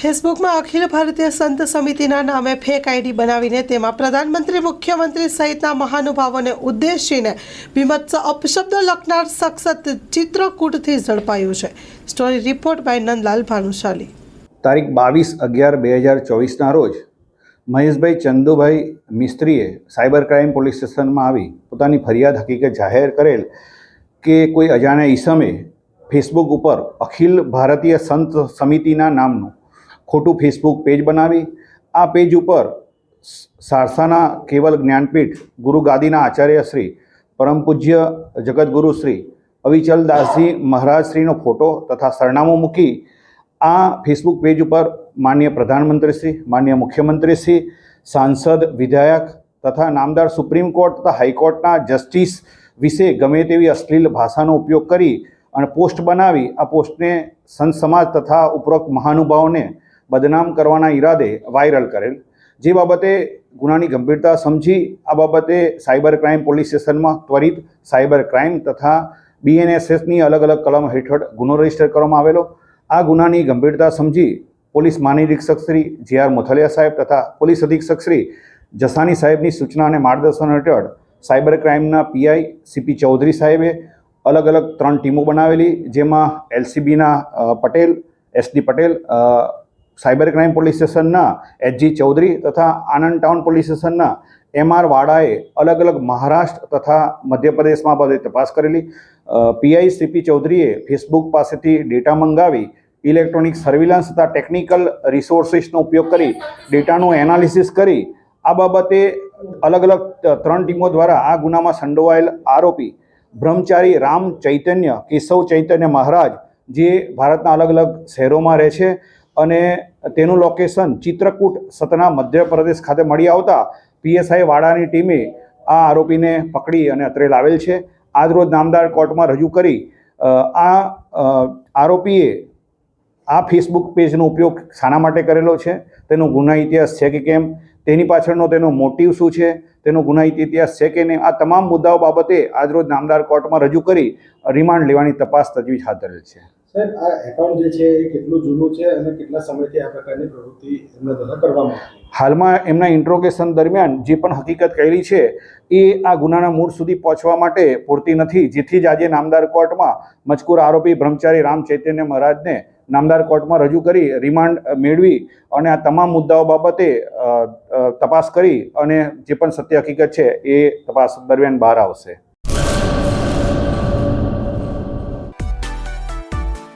ફેસબુકમાં અખિલ ભારતીય સંત સમિતિના નામે ફેક આઈડી બનાવીને તેમાં પ્રધાનમંત્રી, મુખ્યમંત્રી સહિતના મહાનુભાવોને ઉદ્દેશીને બીભત્સ અપશબ્દો લખનાર શખ્સ ચિત્રકૂટથી ઝડપાયું છે. Story report by Nandlal Bhanushali. તારીખ બાવીસ અગિયાર બે હજાર ચોવીસના રોજ મહેશભાઈ ચંદુભાઈ મિસ્ત્રીએ સાયબર ક્રાઇમ પોલીસ સ્ટેશનમાં આવી, પોતાની ફરિયાદ હકીકત જાહેર કરેલ કે કોઈ અજાણ્યા ઈસમે ફેસબુક ઉપર અખિલ ભારતીય સંત સમિતિના નામનું ખોટું ફેસબુક પેજ બનાવી. આ પેજ ઉપર સારસાના કેવલ જ્ઞાનપીઠ ગુરુ ગાદીના આચાર્ય શ્રી પરમ પૂજ્ય જગતગુરુ શ્રી અવિચલ દાસજી મહારાજ શ્રીનો ફોટો તથા સરનામું મૂકી આ ફેસબુક પેજ ઉપર માન્ય પ્રધાનમંત્રી શ્રી માનનીય મુખ્યમંત્રી શ્રી, સાંસદ, વિધાયક તથા નામદાર સુપ્રીમ કોર્ટ તથા હાઈકોર્ટના જસ્ટિસ વિશે ગમે તેવી અશ્લીલ ભાષાનો ઉપયોગ કરી અને પોસ્ટ બનાવી. આ પોસ્ટને સંત સમાજ તથા ઉપરોક્ત મહાનુભાવોને બદનામ કરવાના ઈરાદે વાયરલ કરેલ. જે બાબતે ગુનાની ગંભીરતા સમજી, આ બાબતે સાયબર ક્રાઇમ પોલીસ સ્ટેશનમાં ત્વરિત સાયબર ક્રાઇમ તથા બીએનએસએસની અલગ અલગ કલમ હેઠળ ગુનો રજિસ્ટર કરવામાં આવેલો. આ ગુનાની ગંભીરતા સમજી પોલીસ મહાનિરીક્ષક શ્રી જે આર મોથલિયા સાહેબ તથા પોલીસ અધિક્ષક શ્રી જસાની સાહેબની સૂચના અને માર્ગદર્શન હેઠળ સાયબર ક્રાઇમના પીઆઈ સીપી ચૌધરી સાહેબે અલગ અલગ ત્રણ ટીમો બનાવેલી, જેમાં એલસીબીના Patel, S D Patel cyber crime police સ્ટેશનના એચજી ચૌધરી તથા આનંદ ટાઉન પોલીસ સ્ટેશનના એમ આર વાડાએ અલગ અલગ મહારાષ્ટ્ર તથા મધ્યપ્રદેશમાં બધી તપાસ કરેલી. પીઆઈ સીપી ચૌધરીએ ફેસબુક પાસેથી ડેટા મંગાવી, ઇલેક્ટ્રોનિક સર્વિલન્સ તથા ટેકનિકલ રિસોર્સિસનો ઉપયોગ કરી, ડેટાનું એનાલિસિસ કરી, આ બાબતે અલગ અલગ ત્રણ ટીમો દ્વારા આ ગુનામાં સંડોવાયેલ આરોપી બ્રહ્મચારી રામ ચૈતન્ય, કેશવ ચૈતન્ય મહારાજ, જે ભારતના અલગ અલગ શહેરોમાં રહે છે. અને તેનું લોકેશન ચિત્રકૂટ સતના મધ્યપ્રદેશ ખાતે મળી આવતા પીએસઆઈ વાડાની ટીમે આ આરોપીને પકડી અને અત્રે લાવેલ છે. આજરોજ નામદાર કોર્ટમાં રજૂ કરી આ આરોપીએ આ ફેસબુક પેજનો ઉપયોગ શાના માટે કરેલો છે? તેનો ગુના ઇતિહાસ છે કે કેમ? તેની પાછળનો તેનો મોટિવ શું છે? તેનો ગુના ઇતિહાસ છે કે નહીં? આ તમામ મુદ્દાઓ બાબતે આજરોજ નામદાર કોર્ટમાં રજૂ કરી, રિમાન્ડ લેવાની તપાસ તજવીજ હાથ ધરેલ છે. સાહેબ આ એકાઉન્ટ જે છે એ કેટલું જૂનું છે અને કેટલા સમયથી આ પ્રકારની પ્રવૃત્તિ એમના દ્વારા કરવામાં હાલમાં એમના ઇન્ટ્રોગેશન દરમિયાન જે પણ હકીકત કહેલી છે, એ આ ગુનાના મૂળ સુધી પહોંચવા માટે પૂરતી નથી. જેથી જ આજે નામદાર કોર્ટમાં મજકૂર આરોપી બ્રહ્મચારી રામ ચૈતન્ય મહારાજને નામદાર કોર્ટમાં રજૂ કરી રિમાન્ડ મેળવી અને આ તમામ મુદ્દાઓ બાબતે તપાસ કરી અને જે પણ સત્ય હકીકત છે એ તપાસ દરમિયાન બહાર આવશે.